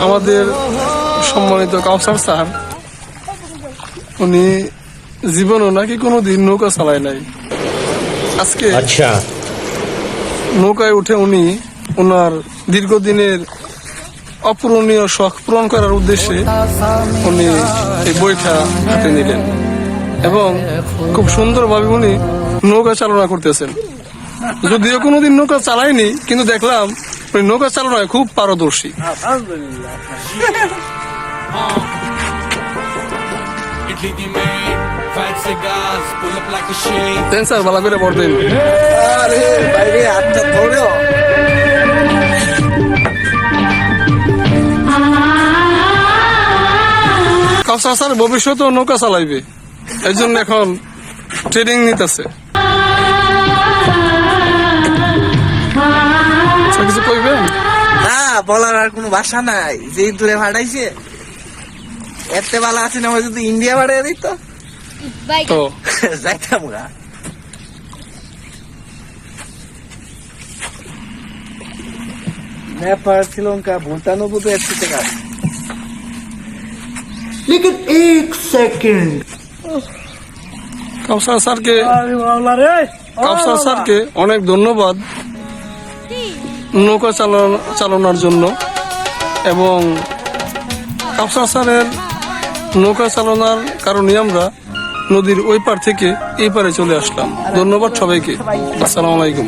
আমাদের সম্মানিত কাউসার স্যার উনি জীবনও নাকি কোনোদিন নৌকা চালায় নাই। আজকে আচ্ছা। নৌকায় উঠে উনি ওনার দীর্ঘদিনের অপূরণীয় শখ পূরণ করার উদ্দেশ্যে উনি এই বইটা হাতে নিলেন এবং খুব সুন্দরভাবে উনি নৌকা চালনা করতেছেন। যদিও কোনোদিন নৌকা চালাইনি কিন্তু দেখলাম উনি নৌকা চালনায় খুব পারদর্শী। স্যার ভালো করে পড়বেন আরে বাইরে হাতটা ধরেও কাউসার স্যার ভবিষ্যতেও নৌকা চালাইবে। এই জন্য এখন ট্রেনিং নিতেছে। বলার আর কোনো ভাষা নাই যে দূরে ভাড়াইছে এতে ভালো আছে না আমার যদি ইন্ডিয়া ভাড়াই দিত তো যাইতাম গা নেপাল শ্রীলঙ্কা ভুটান বোধ একশো টাকা लेकिन एक सेकंड কাউসার স্যারকে কাউসার স্যারকে অনেক ধন্যবাদ নৌকা চালানো চালানোর জন্য এবং স্যারের নৌকা চালানোর কারণে আমরা নদীর ওই পার থেকে এই পারে চলে আসলাম। ধন্যবাদ সবাইকে। আসসালামু আলাইকুম।